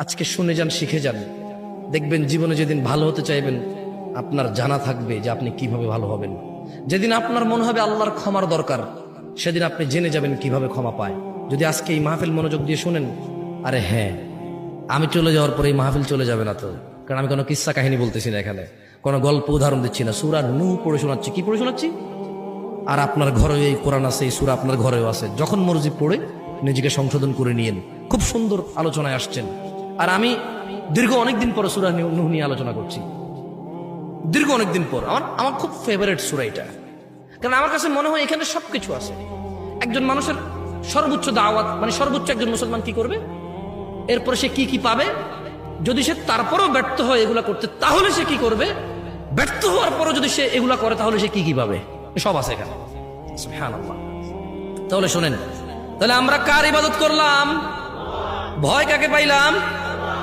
আজকে শুনে যান, শিখে যান। দেখবেন জীবনে যেদিন ভালো হতে চাইবেন, আপনার জানা থাকবে যে আপনি কীভাবে ভালো হবেন। যেদিন আপনার মনে হবে আল্লাহর ক্ষমার দরকার, সেদিন আপনি জেনে যাবেন কীভাবে ক্ষমা পায়। যদি আজকে এই মাহফিল মনোযোগ দিয়ে শুনেন, আরে হ্যাঁ আমি চলে যাওয়ার পরে এই মাহফিল চলে যাবে না তো। কারণ আমি কোনো কিস্সা কাহিনী বলতেছি না এখানে। কোনো গল্প উদাহরণ দিচ্ছি না। সুরা নু পড়ে শোনাচ্ছি। কি পড়ে শোনাচ্ছি? আর আপনার ঘরে এই কোরআন আছে, এই সুরা আপনার ঘরেও আছে। যখন মর্জি পড়ে নিজেকে সংশোধন করে নিয়েন। খুব সুন্দর আলোচনায় আসছেন। আর আমি দীর্ঘ অনেকদিন পরে সুরা নুহ নিয়ে আলোচনা করছি। দীর্ঘ অনেকদিন পর। আমার আমার খুব ফেভারিট সুরা এটা। কারণ আমার কাছে মনে হয় এখানে সবকিছু আছে। একজন মানুষের সর্বোচ্চ দাওয়াত মানে সর্বোচ্চ একজন মুসলমান কি করবে? এরপরে সে কি কি পাবে? যদি সে তারপরও ব্যর্থ হয় এগুলা করতে, তাহলে সে কি করবে? ব্যর্থ হওয়ার পরও যদি সে এগুলা করে, তাহলে সে কি কি পাবে? সব আছে এখানে। সুবহানাল্লাহ। তাহলে শোনেন, তাহলে আমরা কার ইবাদত করলাম? ভয় কাকে পাইলাম?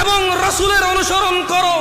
এবং রসুলের অনুসরণ করো।